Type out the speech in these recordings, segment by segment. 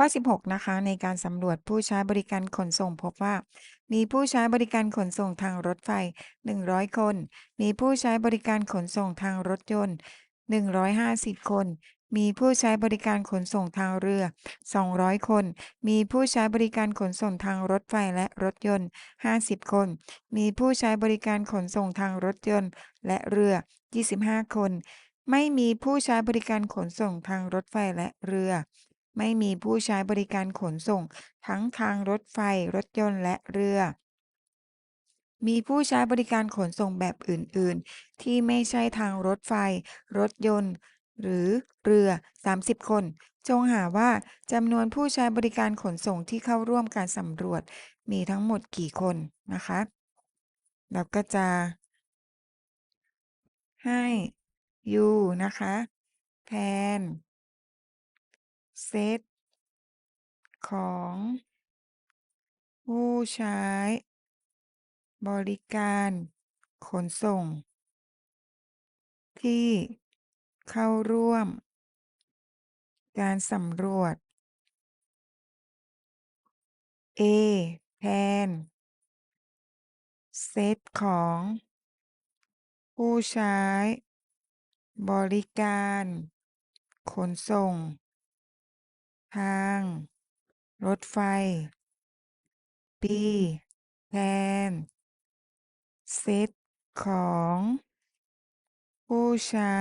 ข้อ 16 นะคะ ในการสำรวจผู้ใช้บริการขนส่งพบว่า มีผู้ใช้บริการขนส่งทางรถไฟ 100 คน มีผู้ใช้บริการขนส่งทางรถยนต์ 150 คน มีผู้ใช้บริการขนส่งทางเรือ 200 คน มีผู้ใช้บริการขนส่งทางรถไฟและรถยนต์ 50 คน มีผู้ใช้บริการขนส่งทางรถยนต์ และเรือ 25 คน ไม่มีผู้ใช้บริการขนส่งทางรถไฟและเรือ ไม่มีผู้ใช้บริการขนส่ง ทั้งทางรถไฟ รถยนต์และเรือ มีผู้ใช้บริการขนส่งแบบอื่น ๆ ที่ไม่ใช่ทางรถไฟ รถยนต์ หรือเรือ 30 คน จงหาว่าจำนวนผู้ใช้บริการขนส่งที่เข้าร่วมการสำรวจ มีทั้งหมดกี่คนนะคะ เราก็จะ ให้ u นะคะ แทน เซต ของ ผู้ใช้ บริการขนส่ง ที่เข้าร่วม การสำรวจ a แทน เซตของ ผู้ใช้ บริการ ขนส่ง ทางรถไฟ b แทนเซตของ ผู้ใช้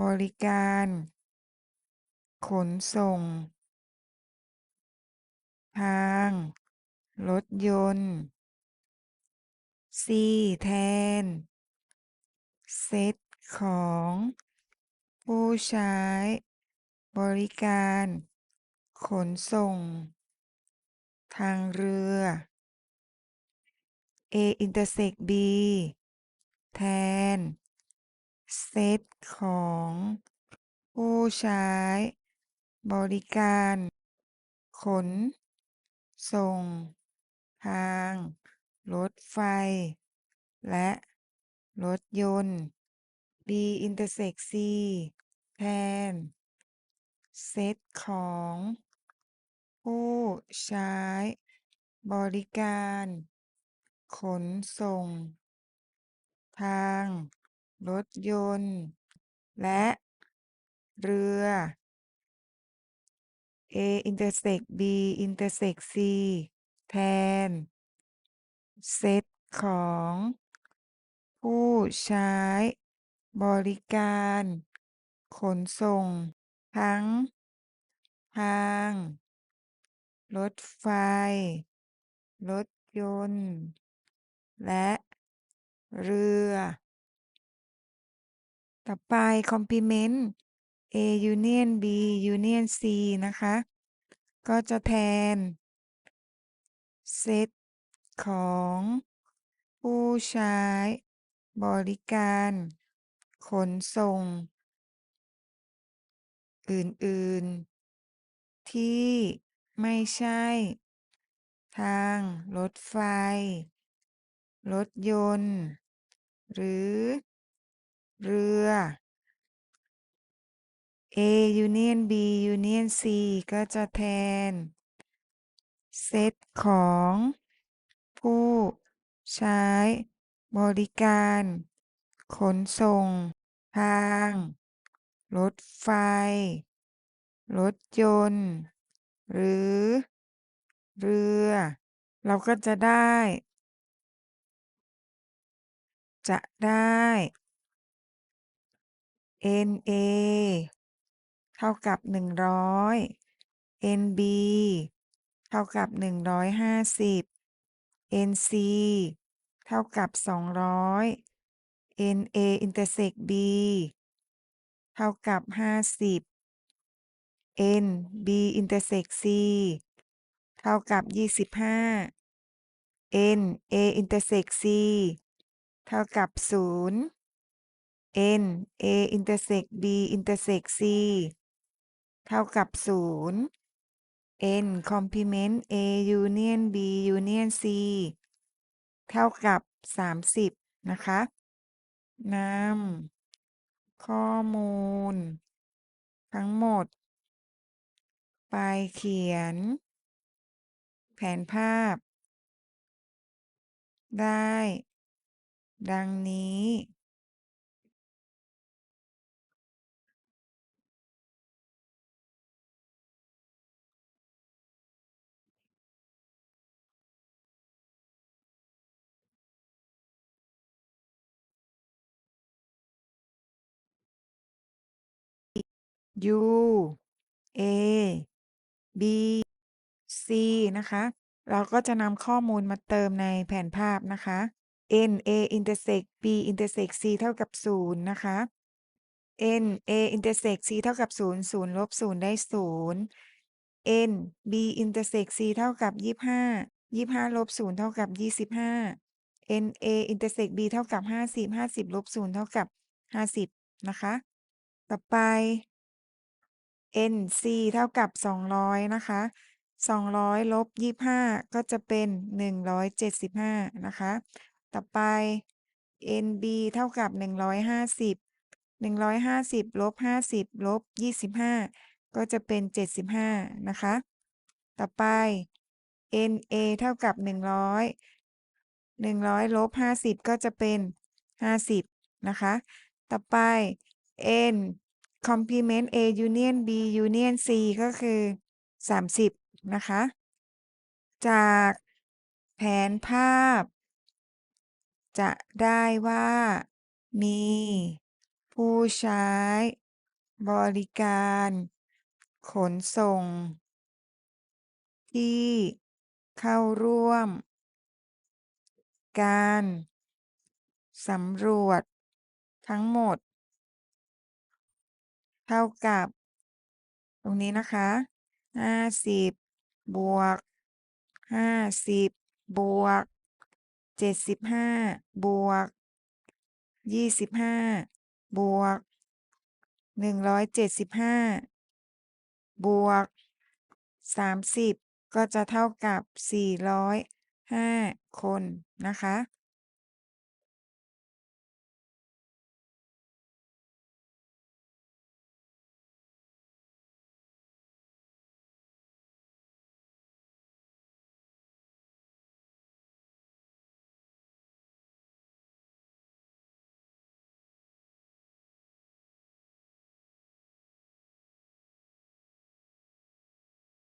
บริการ ขนส่ง ทาง รถยนต์ c แทน เซตของ ผู้ใช้ บริการ ขนส่ง ทางเรือ a intersect b แทน เซตของ ผู้ใช้ บริการ ขน ส่ง ทาง รถไฟ และ รถยนต์ b intersect c แทน เซตของผู้ใช้บริการขนส่งทางรถยนต์และเรือ a intersect b intersect c แทน เซตของ ผู้ใช้บริการขนส่ง ทั้ง ทาง รถไฟ รถยนต์ และเรือ ต่อไป complement a union b union c นะคะ ก็จะแทน เซตของ ผู้ใช้บริการ ขนส่ง อื่น ๆ ที่ไม่ใช่ทางรถไฟ รถยนต์ หรือเรือ a union b union c ก็จะแทน เซตของ ผู้ใช้บริการ ขนส่ง ทาง รถไฟ รถยนต์ หรือ เรือ เราก็จะได้ จะได้ NA เท่ากับ 100 NB เท่ากับ 150 NC เท่ากับ 200 NA intersect B เท่ากับ 50 NB intersect C เท่ากับ 25 NA intersect C เท่ากับ 0 NA intersect B intersect C เท่ากับ 0 N complement A union B union C เท่ากับ 30 นะคะนำ ข้อมูล ทั้งหมด ไปเขียน แผนภาพ ได้ ดังนี้ U A B C นะคะ เราก็จะนำข้อมูลมาเติมในแผนภาพนะคะ N A intersect B intersect C เท่ากับ 0 นะคะ N A intersect C เท่ากับ 0 0 ลบ 0 ได้ 0 N B intersect C เท่ากับ 25 25 ลบ 0 เท่ากับ 25 N A intersect B เท่ากับ 50 50 ลบ 0 เท่ากับ 50 นะคะ ต่อไป N C เท่ากับ 200 นะคะ 200ลบ25 ก็จะเป็น 175 นะคะ ต่อไป N B เท่ากับ 150 150ลบ50ลบ25 ก็จะเป็น 75 นะคะ ต่อไป N A เท่ากับ 100 100ลบ50 ก็จะเป็น 50 นะคะ ต่อไป N complement A union B union C ก็คือ 30 นะคะ จากแผนภาพ จะได้ว่ามีผู้ใช้บริการ ขนส่ง ที่เข้าร่วม การสำรวจทั้งหมด เท่ากับ ตรงนี้นะคะ50บวก50บวก75บวก25บวก175บวก30ก็จะเท่ากับ405คนนะคะ